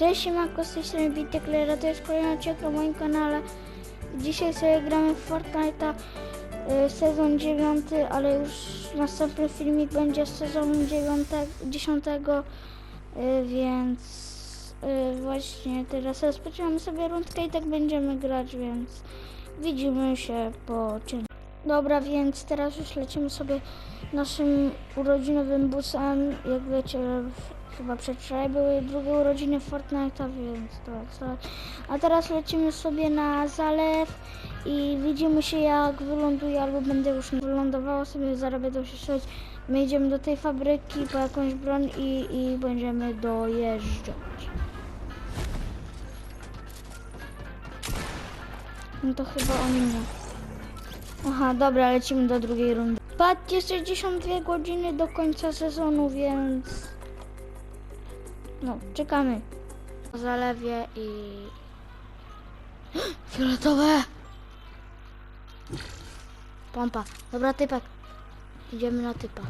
Cześć, siemanko, z tej strony Bitekler, to jest kolejny odcinek na moim kanale. Dzisiaj sobie gramy w Fortnite'a y, sezon 9, ale już następny filmik będzie z sezonu 9, 10, y, więc y, właśnie teraz rozpoczynamy sobie rundkę i tak będziemy grać, więc widzimy się po odcinku. Dobra, więc teraz już lecimy sobie naszym urodzinowym busem. Jak wiecie, chyba przedwczoraj były drugie urodziny Fortnite'a, więc tak, tak. A teraz lecimy sobie na zalew i widzimy się jak wyląduje, albo będę już wylądowała sobie, zaraz będę się strzelać. My idziemy do tej fabryki po jakąś broń i, i będziemy dojeżdżać. No to chyba oni nie. Aha, dobra, lecimy do drugiej rundy. Patrzcie, 62 godziny do końca sezonu, więc... No, czekamy. Po zalewie i... Fioletowe! Pompa. Dobra, typek. Idziemy na typa.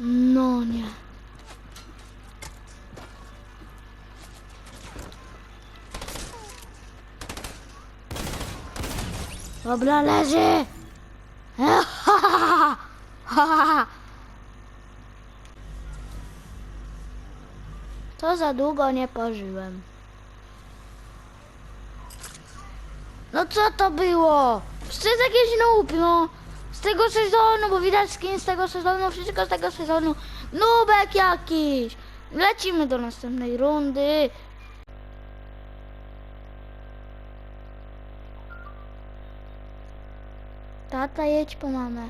No nie. Dobra, leży! To za długo nie pożyłem. No co to było? Jest jakieś noob, no. Z tego sezonu, bo widać skin z tego sezonu, wszystko z tego sezonu. Nubek jakiś. Lecimy do następnej rundy. Tata, jedź po mamę.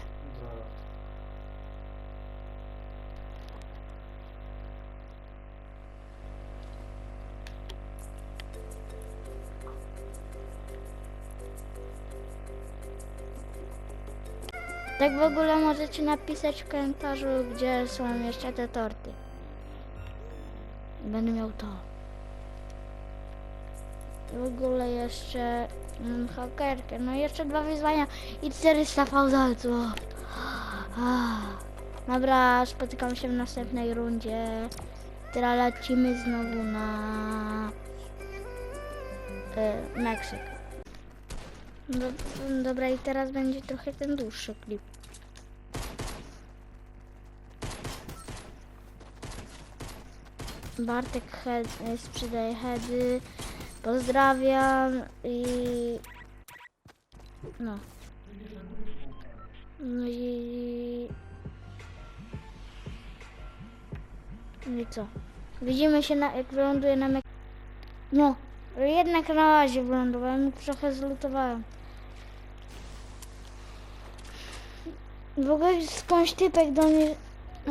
Tak w ogóle możecie napisać w komentarzu, gdzie są jeszcze te torty. Będę miał to. W ogóle jeszcze mm, hakerkę. No jeszcze dwa wyzwania i 400 fałdalców. Dobra, spotykamy się w następnej rundzie. Teraz lecimy znowu na e, Meksyk. Do, dobra, i teraz będzie trochę ten dłuższy klip. Bartek head, y, sprzedaje heady. Pozdrawiam i... No. No i... No i co? Widzimy się na, jak wyląduje na mek... No, jednak na razie wylądowałem, trochę zlutowałem. W ogóle skądś typek do mnie... A,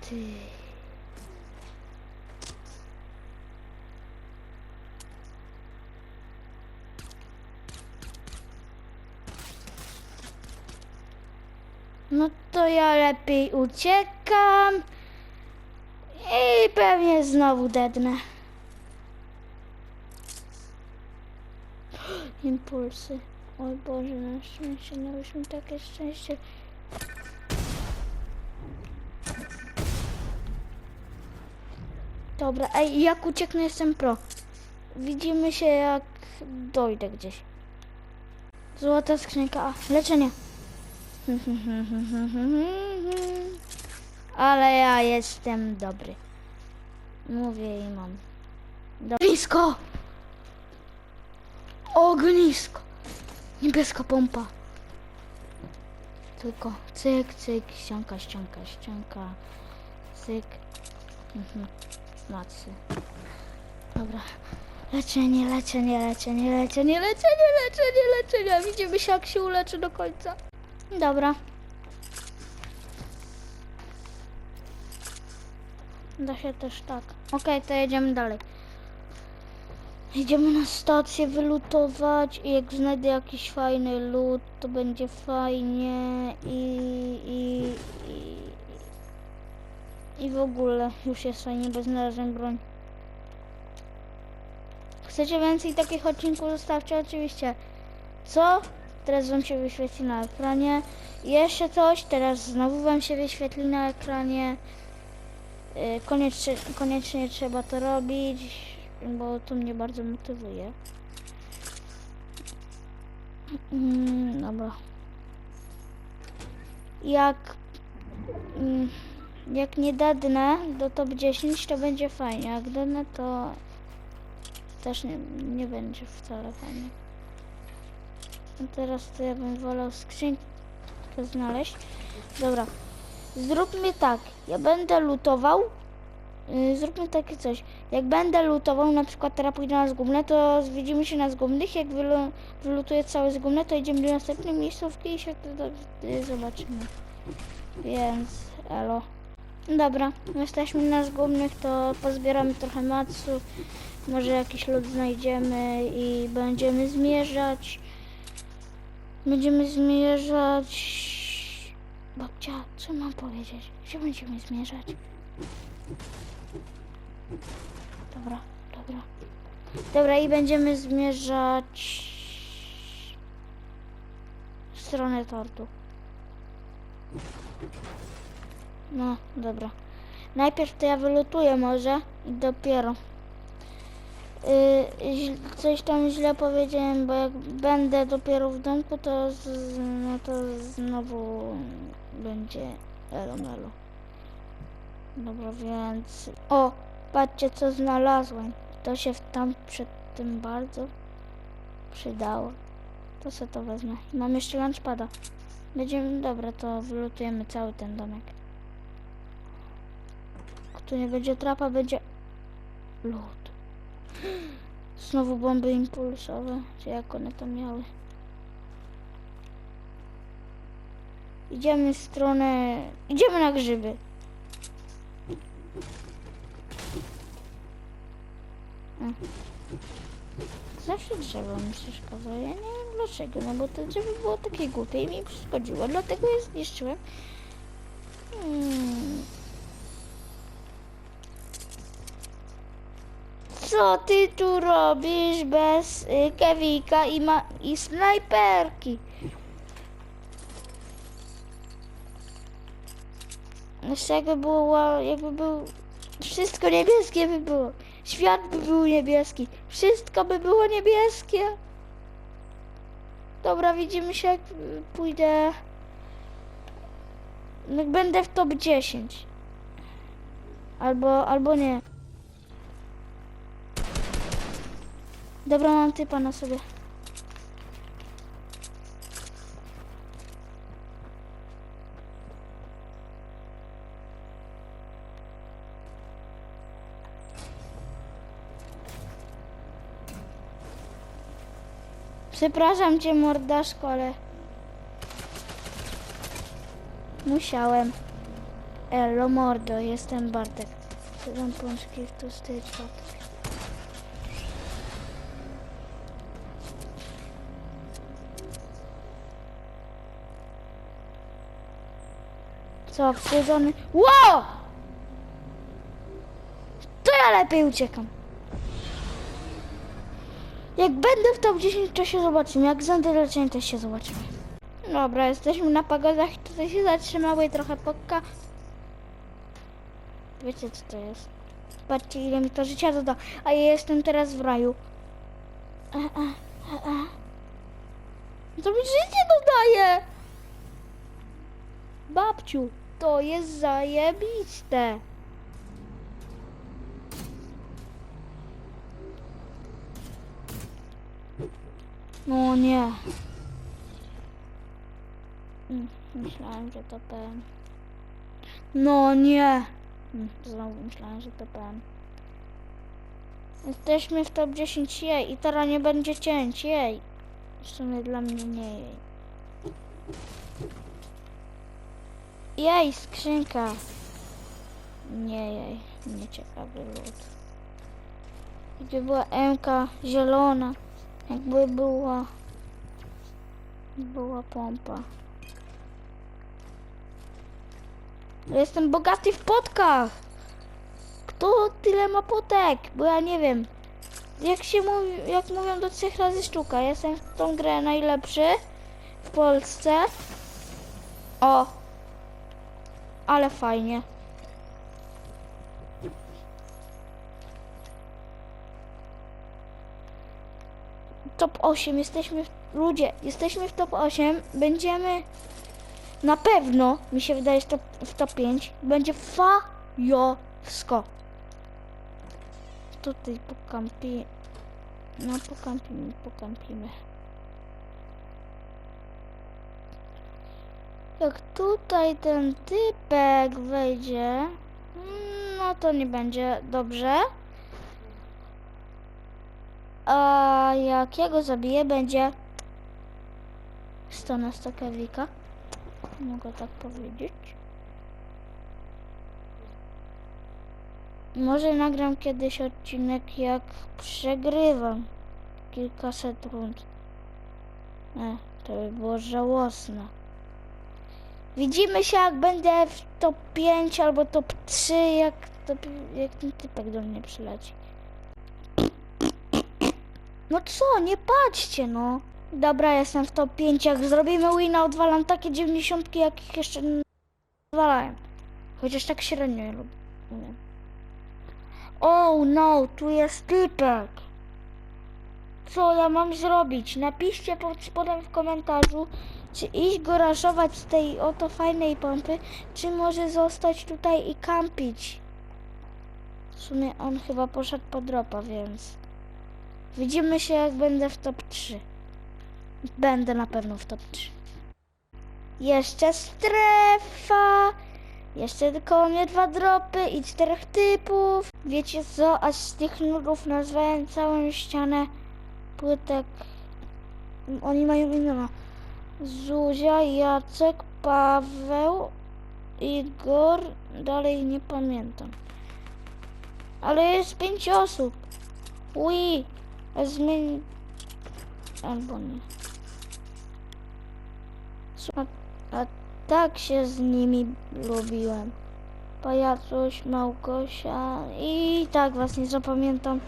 ty... No to ja lepiej uciekam i pewnie znowu dednę. Impulsy. Oj Boże, na szczęście miałyśmy takie szczęście. Dobra, ej, jak ucieknę jestem pro. Widzimy się jak dojdę gdzieś. Złota skrzynka, a, leczenie. Ale ja jestem dobry. Mówię i mam. Ognisko! Ognisko! Niebieska pompa. Tylko cyk, cyk, ścianka, ścianka, ścianka. Cyk. Mhm. Macy. Dobra. Leczenie, leczenie, leczenie, leczenie, leczenie, leczenie, leczenie. Widzimy się jak się uleczy do końca. Dobra. Da się też tak. Okej, to jedziemy dalej. Idziemy na stację wylutować i jak znajdę jakiś fajny lód, to będzie fajnie i, i, i, i w ogóle już jest fajnie, bo znalazłem broń. Chcecie więcej takich odcinków, zostawcie oczywiście. Co? Teraz wam się wyświetli na ekranie. Jeszcze coś, teraz znowu wam się wyświetli na ekranie. Y, Koniecznie, koniecznie trzeba to robić, bo to mnie bardzo motywuje. Mm, dobra. Jak mm, jak nie dadnę do top 10 to będzie fajnie, jak dadnę to też nie, nie będzie wcale fajnie. A teraz to ja bym wolał skrzynkę znaleźć. Dobra, zróbmy tak, ja będę lutował, zróbmy takie coś, jak będę lutował, na przykład teraz pójdę na zgubne, to widzimy się na zgubnych, jak wylu, wylutuję całe zgubne, to idziemy do następnej miejscówki i się wtedy zobaczymy. Więc, elo. Dobra, jesteśmy na zgubnych, to pozbieramy trochę matsu, może jakiś lód znajdziemy i będziemy zmierzać. Będziemy zmierzać... Babcia, co mam powiedzieć? Gdzie będziemy zmierzać? Dobra, dobra. Dobra, i będziemy zmierzać w stronę tortu. No, dobra. Najpierw to ja wylutuję może i dopiero. Yy, coś tam źle powiedziałem, bo jak będę dopiero w domku, to, z, no to znowu będzie elomelo. Dobra, więc... O, patrzcie co znalazłem. To się tam przed tym bardzo przydało. To sobie to wezmę. Mam jeszcze lunchpada. Będziemy, dobra, to wylutujemy cały ten domek. Tu nie będzie trapa, będzie lód. Znowu bomby impulsowe, czy jak one to miały. Idziemy w stronę... Idziemy na grzyby. Zawsze drzewo mi przeszkadza. Ja nie wiem dlaczego, no bo to drzewo było takie głupie i mi przeszkodziło, dlatego je zniszczyłem. Hmm. Co ty tu robisz bez y, Kewika i, ma, i snajperki? Jeszcze jakby było, jakby był, wszystko niebieskie by było. Świat by był niebieski. Wszystko by było niebieskie. Dobra, widzimy się jak pójdę, jak będę w top 10. Albo, albo nie. Dobra, mam typa na sobie. Przepraszam cię, mordaszko, ale... Musiałem. Elo, mordo, jestem Bartek. Siedem pączki w tłustej czwartek. Co, wstydzony? Ło! To ja lepiej uciekam. Jak będę w top 10, to się zobaczymy. Jak zędy leczenie, to się zobaczymy. Dobra, jesteśmy na pagodach tutaj się zatrzymały trochę pokka. Wiecie co to jest? Patrzcie ile mi to życia doda. A ja jestem teraz w raju. A, a, a, a. To mi życie dodaje! Babciu, to jest zajebiste. No nie. Mm, Myślałem, że to PM. No nie. Mm, Znowu myślałem, że to PM. Jesteśmy w top 10 jej i teraz nie będzie cięć jej. W sumie dla mnie nie jej. Jej, skrzynka. Nie jej, nieciekawy lód. Gdzie była MK zielona, jakby była była pompa. Jestem bogaty w potkach. Kto tyle ma potek? Bo ja nie wiem. jak się mówi, jak mówią do trzech razy sztuka. Jestem w tą grę najlepszy w Polsce. O! Ale fajnie. Top 8, jesteśmy w, ludzie, jesteśmy w top 8, będziemy na pewno, mi się wydaje, top, w top 5 będzie fajowsko. Tutaj pokampi, no pokampimy, pokampimy. Jak tutaj ten typek wejdzie, no to nie będzie dobrze. A jak ja go zabiję, będzie 100 na 100 Kevika. Mogę tak powiedzieć. Może nagram kiedyś odcinek, jak przegrywam kilkaset rund. E, to by było żałosne. Widzimy się, jak będę w top 5 albo top 3, jak, top, jak ten typek do mnie przyleci. No co, nie patrzcie, no. Dobra, jestem w top 5. Jak zrobimy wina, odwalam takie 90, jakich jeszcze nie odwalałem. Chociaż tak średnio je lubię. Oh no, tu jest typek. Co ja mam zrobić? Napiszcie pod spodem w komentarzu, czy iść go raszować z tej oto fajnej pompy, czy może zostać tutaj i kampić. W sumie on chyba poszedł po dropa, więc... Widzimy się jak będę w top 3. Będę na pewno w top 3. Jeszcze strefa. Jeszcze tylko mnie dwa dropy i czterech typów. Wiecie co? Aż z tych nudów nazwałem całą ścianę płytek. Oni mają imiona. Zuzia, Jacek, Paweł, Igor. Dalej nie pamiętam. Ale jest pięć osób. Ui. Zmień... Albo nie. A, a tak się z nimi lubiłem. Pajacuś, Małgosia i tak was nie zapamiętam.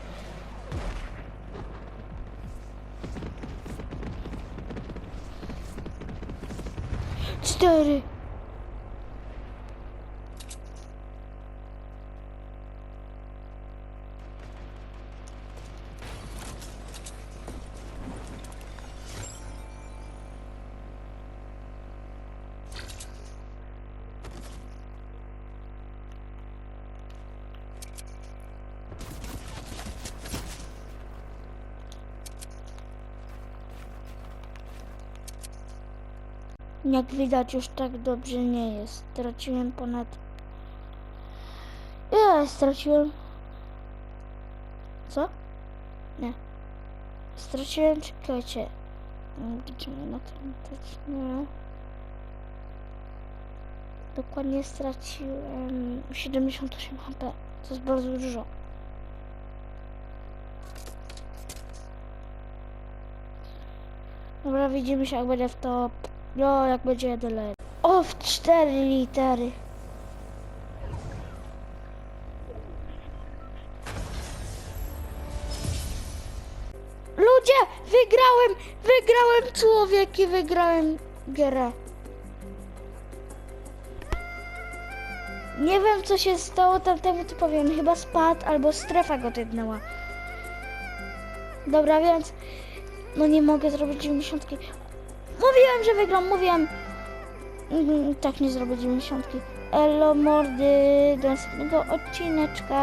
Cztery. Jak widać już tak dobrze nie jest. Straciłem ponad... Ile straciłem? Co? Nie. Straciłem, czekajcie. Liczymy na to. Nie. Dokładnie straciłem 78 HP. To jest bardzo dużo. Dobra, widzimy się jak będzie w top. No, jak będzie jeden lek. O, w cztery litery. Ludzie, wygrałem, wygrałem człowieki, wygrałem grę. Nie wiem co się stało tamtemu typowi, chyba spadł albo strefa go tydnęła. Dobra, więc no nie mogę zrobić 90. Mówiłem, że wygram, mówiłem. Mhm, Tak nie zrobię 90. Elo mordy, do następnego odcineczka.